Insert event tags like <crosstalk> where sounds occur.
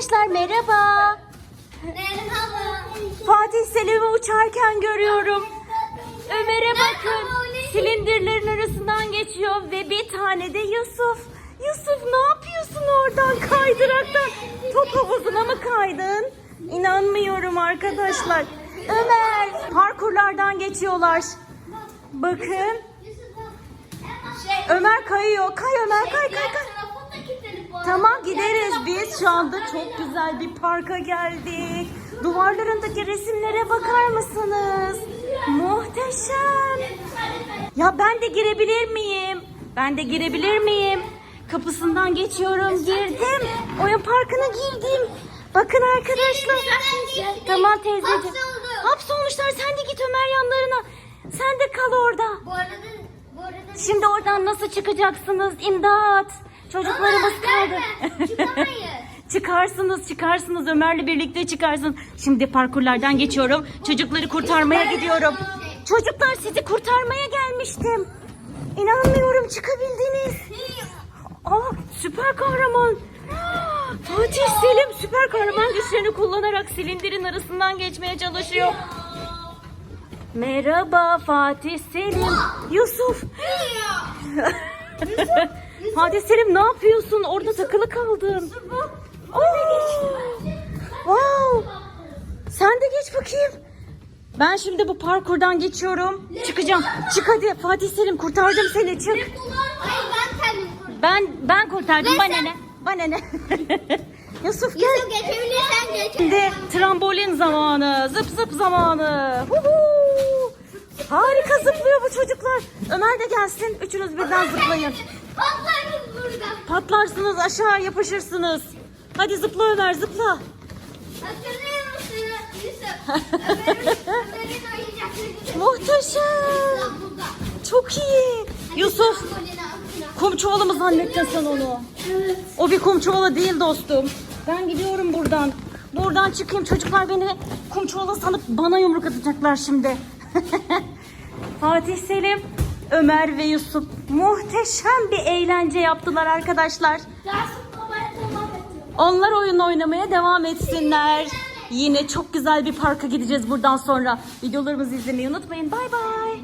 Arkadaşlar merhaba. Merhaba. Fatih Selim'i uçarken görüyorum. Ömer'e bakın. Silindirlerin arasından geçiyor ve bir tane de Yusuf. Yusuf ne yapıyorsun oradan kaydıraktan? Top havuzuna mı kaydın? İnanmıyorum arkadaşlar. Ömer parkurlardan geçiyorlar. Bakın. Şey, Ömer kayıyor. Kay Ömer kay kay kay. Tamam gideriz biz. Şu anda çok güzel bir parka geldik. Duvarlarındaki resimlere bakar mısınız? Muhteşem. Ya ben de girebilir miyim? Ben de girebilir miyim? Kapısından geçiyorum. Girdim. Oyun parkına girdim. Bakın arkadaşlar. Tamam teyzeciğim. Hapsolmuşlar. Sen de git Ömer yanlarına. Sen de kal orada. Bu arada, bu arada Şimdi oradan nasıl çıkacaksınız? İmdat. Çocuklarımız kaldı. Çıkamayız. <laughs> çıkarsınız, çıkarsınız. Ömer'le birlikte çıkarsın. Şimdi parkurlardan geçiyorum. Çocukları kurtarmaya gidiyorum. Çocuklar sizi kurtarmaya gelmiştim. İnanmıyorum çıkabildiniz. Aa, süper kahraman. Fatih Selim süper kahraman güçlerini kullanarak silindirin arasından geçmeye çalışıyor. Merhaba Fatih Selim. Yusuf. <laughs> Fatih Selim ne yapıyorsun? Orada takılı kaldın. Oo! Wow. Sen de geç bakayım. Ben şimdi bu parkurdan geçiyorum. Çıkacağım. Çık hadi Fatih Selim kurtardım seni çık. Hayır ben kendim kurdum. Ben ben kurtardım. Bana ne? Bana ne? <laughs> Yusuf gel. Yusuf geçebilirsen geç. Şimdi trambolin zamanı, zıp zıp zamanı. Huhu! Harika zıplıyor bu çocuklar. Ömer de gelsin. Üçünüz birden zıplayın. Patlarız burada. Patlarsınız aşağı yapışırsınız. Hadi zıpla Ömer zıpla. Hatırlıyor musun Yusuf? Ömer'in <laughs> Ömer'in oyuncakları. Muhteşem. Çok iyi. Yusuf Trambolin altına. kum çuvalı mı zannettin sen onu? O bir kum çuvalı değil dostum. Ben gidiyorum buradan. Buradan çıkayım çocuklar beni kum çuvalı sanıp bana yumruk atacaklar şimdi. <laughs> Fatih Selim, Ömer ve Yusuf muhteşem bir eğlence yaptılar arkadaşlar. Ediyor. Onlar oyun oynamaya devam etsinler. Yine çok güzel bir parka gideceğiz buradan sonra. Videolarımızı izlemeyi unutmayın. Bay bay.